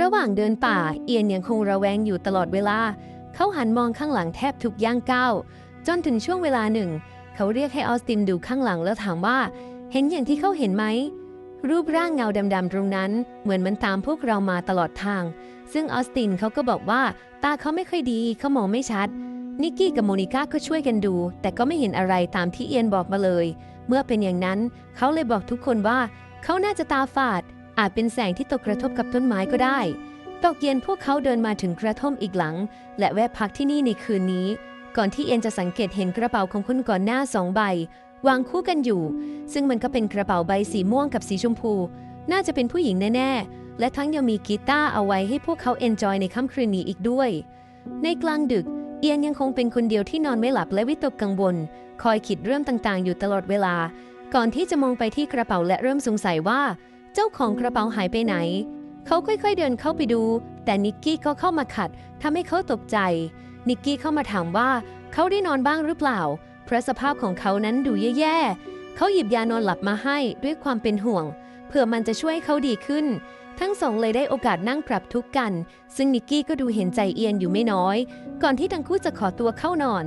ระหว่างเดินป่าเอียนยังคงระแวงอยู่ตลอดเวลา เขาหันมองข้างหลังแทบทุกย่างก้าวจนถึงช่วงเวลาหนึ่ง เขาเรียกให้ออสตินดูข้างหลังแล้วถามว่า เห็นอย่างที่เขาเห็นไหม รูปร่างเงาดำๆตรงนั้น เหมือนมันตามพวกเรามาตลอดทาง ซึ่งออสตินเขาก็บอกว่า ตาเขาไม่ค่อยดีเขามองไม่ชัด นิกกี้กับโมนิก้าก็ช่วยกันดู แต่ก็ไม่เห็นอะไรตามที่เอียนบอกมาเลย เมื่อเป็นอย่างนั้น เขาเลยบอกทุกคนว่า เขาน่าจะตาฝาด อาจเป็นแสงที่ตกกระทบกับต้นไม้ก็ได้ ตกเย็นพวกเขาเดินมาถึงกระท่อมอีกหลัง และแวะพักที่นี่ในคืนนี้ ก่อนที่เอียนจะสังเกตเห็นกระเป๋าของคนก่อนหน้าสองใบ วางคู่กันอยู่ ซึ่งมันก็เป็นกระเป๋าใบสีม่วงกับสีชมพู น่าจะเป็นผู้หญิงแน่ๆ และทั้งยังมีกีตาร์เอาไว้ให้พวกเขาเอนจอยในค่ำคืนนี้อีกด้วย ในกลางดึกเอียนยังคงเป็นคนเดียวที่นอนไม่หลับและวิตกกังวล คอยคิดเรื่องต่างๆ อยู่ตลอดเวลา ก่อนที่จะมองไปที่กระเป๋าและเริ่มสงสัยว่า เจ้าของกระเป๋าหายไปไหน เขาค่อยๆเดินเข้าไปดู แต่นิกกี้ก็เข้ามาขัดทำให้เขาตกใจ นิกกี้เข้ามาถามว่าเขาได้นอนบ้างหรือเปล่า เพราะสภาพของเขานั้นดูแย่ๆ เขาหยิบยานอนหลับมาให้ด้วยความเป็นห่วง เพื่อมันจะช่วยเขาดีขึ้น ทั้งสองเลยได้โอกาสนั่งปรับทุกข์กัน ซึ่งนิกกี้ก็ดูเห็นใจเอียนอยู่ไม่น้อย ก่อนที่ทั้งคู่จะขอตัวเข้านอน